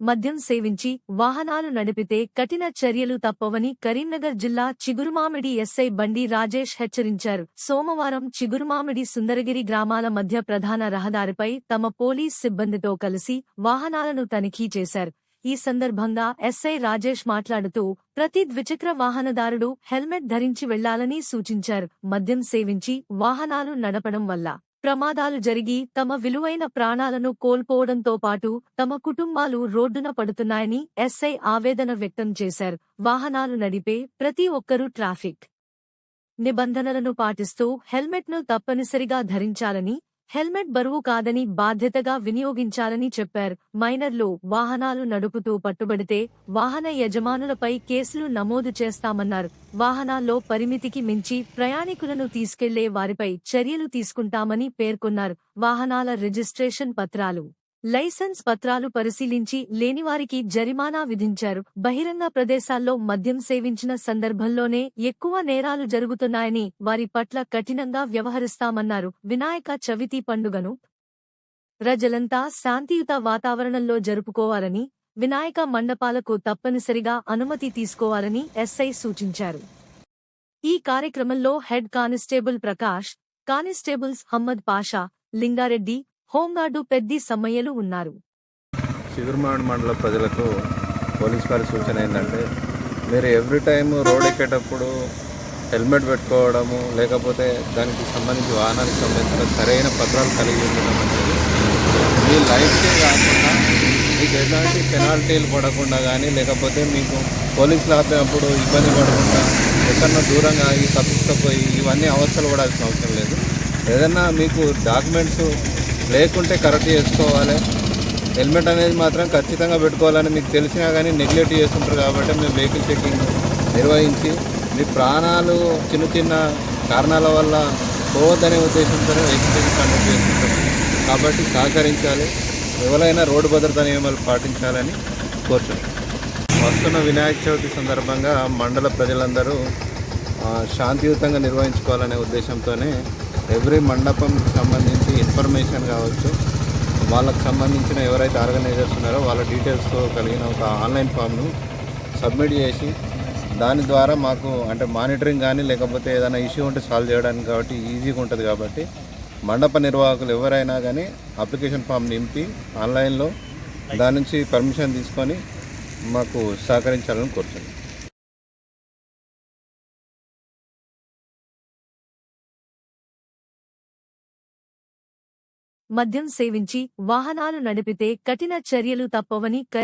మద్యం సేవించి వాహనాలు నడిపితే కఠిన చర్యలు తప్పవని కరీంనగర్ జిల్లా చిగురుమామిడి ఎస్ఐ బండి రాజేష్ హెచ్చరించారు. సోమవారం చిగురుమామిడి సుందరగిరి గ్రామాల మధ్య ప్రధాన రహదారిపై తమ పోలీస్ సిబ్బందితో కలిసి వాహనాలను తనిఖీ చేశారు. ఈ సందర్భంగా ఎస్ఐ రాజేష్ మాట్లాడుతూ ప్రతి ద్విచక్ర వాహనదారుడు హెల్మెట్ ధరించి వెళ్ళాలని సూచించారు. మద్యం సేవించి వాహనాలు నడపడం వల్ల ప్రమాదాలు జరిగి తమ విలువైన ప్రాణాలను కోల్పోవడంతో పాటు తమ కుటుంబాలు రోడ్డున పడుతున్నాయని ఎస్ఐ ఆవేదన వ్యక్తం చేశారు. వాహనాలు నడిపే ప్రతి ఒక్కరూ ట్రాఫిక్ నిబంధనలను పాటిస్తూ హెల్మెట్ను తప్పనిసరిగా ధరించాలని హెల్మెట్ బరువు కాదని బాధ్యతగా వినియోగించాలని చెప్పారు. మైనర్లు వాహనాలు నడుపుతూ పట్టుబడితే వాహన యజమానులపై కేసులు నమోదు చేస్తామన్నారు. వాహనాల్లో పరిమితికి మించి ప్రయాణికులను తీసుకెళ్ళే వారిపై చర్యలు తీసుకుంటామని పేర్కొన్నారు. వాహనాల రిజిస్ట్రేషన్ పత్రాలు లైసెన్స్ పత్రాలు పరిశీలించి లేనివారికి జరిమానా విధించారు. బహిరంగ ప్రదేశాల్లో మద్యం సేవించిన సందర్భంలోనే ఎక్కువ నేరాలు జరుగుతున్నాయని వారి పట్ల కఠినంగా వ్యవహరిస్తామన్నారు. వినాయక చవితి పండుగను ప్రజలంతా శాంతియుత వాతావరణంలో జరుపుకోవాలని వినాయక మండపాలకు తప్పనిసరిగా అనుమతి తీసుకోవాలని ఎస్ఐ సూచించారు. ఈ కార్యక్రమంలో head constable Prakash constables Hammad Pasha Lingareddy home guard Peddi సమ్మయ్యలు ఉన్నారు. చిగురుమాడు మండల ప్రజలకు పోలీస్ వారి సూచన ఏంటంటే మీరు ఎవ్రీ టైం రోడ్ ఎక్కేటప్పుడు హెల్మెట్ పెట్టుకోవడము లేకపోతే దానికి సంబంధించి వాహనానికి సంబంధించిన సరైన పత్రాలు కలిగి ఉండడం అనేది మీ లైఫ్కే కాకుండా మీకు ఎలాంటి పెనాల్టీలు పడకుండా కానీ లేకపోతే మీకు పోలీసులు ఆపినప్పుడు ఇబ్బంది పడకుండా ఎక్కడన్నా దూరంగా ఆగి తప్పించకపోయి ఇవన్నీ అవస్థలు పడాల్సిన అవసరం లేదు. ఏదన్నా మీకు డాక్యుమెంట్స్ లేకుంటే కరెక్ట్ చేసుకోవాలి. హెల్మెట్ అనేది మాత్రం ఖచ్చితంగా పెట్టుకోవాలని మీకు తెలిసినా కానీ నెగ్లెక్ట్ చేస్తుంటారు కాబట్టి మేము వెహికల్ చెక్కింగ్ నిర్వహించి మీ ప్రాణాలు చిన్న చిన్న కారణాల వల్ల పోవద్దనే ఉద్దేశంతో వెహికల్ చెక్కింగ్ కండక్ట్ చేస్తుంటారు. కాబట్టి సహకరించాలి. ఎవరైనా రోడ్డు భద్రత నియమాలు పాటించాలని కోరుతున్నాం. వస్తున్న వినాయక చవితి సందర్భంగా మండల ప్రజలందరూ శాంతియుతంగా నిర్వహించుకోవాలనే ఉద్దేశంతోనే ఎవ్రీ మండపం సంబంధించి ఇన్ఫర్మేషన్ కావచ్చు. వాళ్ళకు సంబంధించిన ఎవరైతే ఆర్గనైజర్స్ ఉన్నారో వాళ్ళ డీటెయిల్స్తో కలిగిన ఒక ఆన్లైన్ ఫామ్ను సబ్మిట్ చేసి దాని ద్వారా మాకు అంటే మానిటరింగ్ కానీ లేకపోతే ఏదైనా ఇష్యూ ఉంటే సాల్వ్ చేయడానికి కాబట్టి ఈజీగా ఉంటుంది కాబట్టి మండప నిర్వాహకులు ఎవరైనా కానీ అప్లికేషన్ ఫామ్ నింపి ఆన్లైన్లో దాని నుంచి పర్మిషన్ తీసుకొని మాకు సహకరించాలని కోరుతున్నాను మద్యం సేవించి వాహనాలు నడిపితే కఠిన చర్యలు తప్పవని